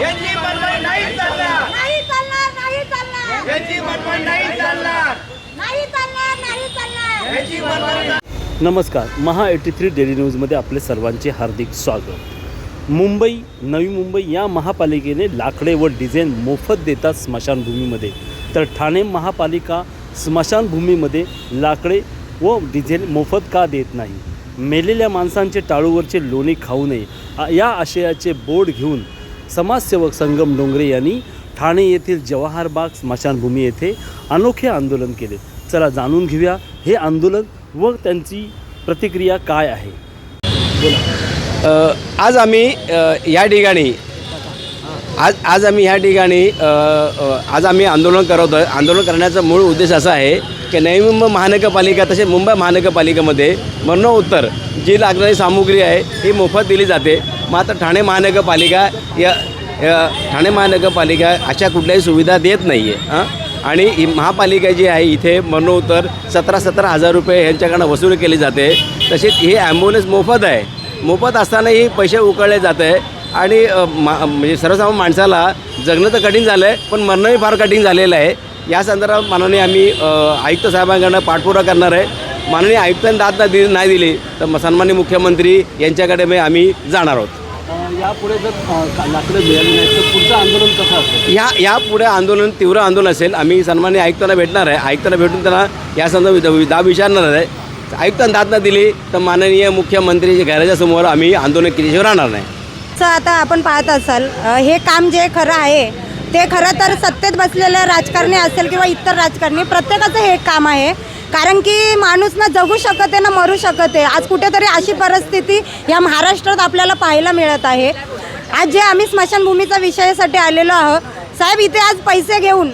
यांची मनमानी नाही चालणार. नाही चालणार नाही चालणार. यांची मनमानी नाही चालणार. नाही चालणार नाही चालणार. यांची मनमानी नमस्कार महा एटी थ्री डेली न्यूजमध्ये आपले सर्वांचे हार्दिक स्वागत. मुंबई नवी मुंबई या महापालिकेने लाकडे व डिझेल मोफत देतात स्मशानभूमीमध्ये. तर ठाणे महापालिका स्मशानभूमीमध्ये लाकडे व डिझेल मोफत का देत नाही? मेलेल्या माणसांचे टाळूवरचे लोणी खाऊ नये या आशयाचे बोर्ड घेऊन समाजसेवक संगम डोंगरे यांनी ठाणे येथील जवाहर बाग स्मशानभूमी येथे अनोखे आंदोलन केले. चला जाणून घेऊया हे आंदोलन व त्यांची प्रतिक्रिया काय आहे. आज आम्ही या ठिकाणी आज आज आम्ही ह्या ठिकाणी आज आम्ही आंदोलन करत आहे आंदोलन करण्याचा मूळ उद्देश असा आहे की नवी मुंबई महानगरपालिका तसेच मुंबई महानगरपालिकेमध्ये मरणोत्तर जी लागणारी सामुग्री आहे ही मोफत दिली जाते. मात्र ठाणे महानगरपालिका या ठाणे महानगरपालिका अशा कुठल्याही सुविधा देत नाही आहे हां. आणि ही महापालिका जी आहे इथे मरणोत्तर सतरा सतरा हजार रुपये यांच्याकडनं वसूल केली जाते. तसेच ही ॲम्ब्युलन्स मोफत आहे. मोफत असतानाही पैसे उकळले जात आहे. आणि मा म्हणजे सर्वसामान्य माणसाला जगणं तर कठीण झालं आहे पण मरणंही फार कठीण झालेलं आहे. या संदर्भात माननीय आम्ही आयुक्त साहेबांकडनं पाठपुरा करणार आहे. माननीय आयुक्तांनी दाद ना दिली नाही दिली तर सन्माननीय मुख्यमंत्री यांच्याकडे मी आम्ही जाणार आहोत. यापुढे जर लाकडं मिळाली नाही तर पुढचं आंदोलन कसं असेल? ह्या यापुढे आंदोलन तीव्र आंदोलन असेल. आम्ही सन्मान्य आयुक्तांना भेटणार आहे. आयुक्तांना भेटून त्यांना या संदर्भात दाब विचारणार आहे. आयुक्तांना दाद न दिली तर माननीय मुख्यमंत्रीच्या घराच्या समोर आम्ही आंदोलन केल्याशिवाय राहणार नाही. चं आता आपण पाहत असाल हे काम जे खरं आहे ते खरं तर सत्तेत बसलेलं राजकारणी असेल किंवा इतर राजकारणी प्रत्येकाचं हे काम आहे. कारण की माणूस ना जगू शकत आहे ना मरू शकत आहे. आज कुठेतरी अशी परिस्थिती या महाराष्ट्रात आपल्याला पाहायला मिळत आहे. आज जे आम्ही स्मशानभूमीचा विषयासाठी आलेलो आहोत साहेब इथे आज पैसे घेऊन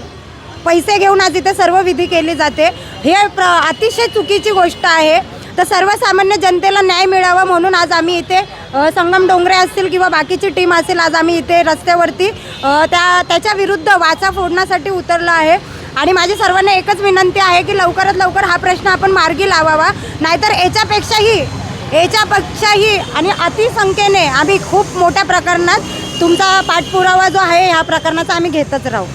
पैसे घेऊन आज इथे सर्व विधी केली जाते. हे प्र अतिशय चुकीची गोष्ट आहे. तर सर्वसामान्य जनतेला न्याय मिळावा म्हणून आज आम्ही इथे संगम डोंगरे असतील किंवा बाकीची टीम असेल आज आम्ही इथे रस्त्यावरती त्या त्याच्या विरुद्ध वाचा फोडण्यासाठी उतरलो आहे. आणि माझी सर्वांना एकच विनंती आहे की लवकरात लवकर हा प्रश्न आपण मार्गी लावावा. नाहीतर याच्यापेक्षाही याच्यापेक्षाही आणि अतिसंख्येने आम्ही खूप मोठ्या प्रकरणात तुमचा पाठपुरावा जो आहे ह्या प्रकरणाचा आम्ही घेतच राहू.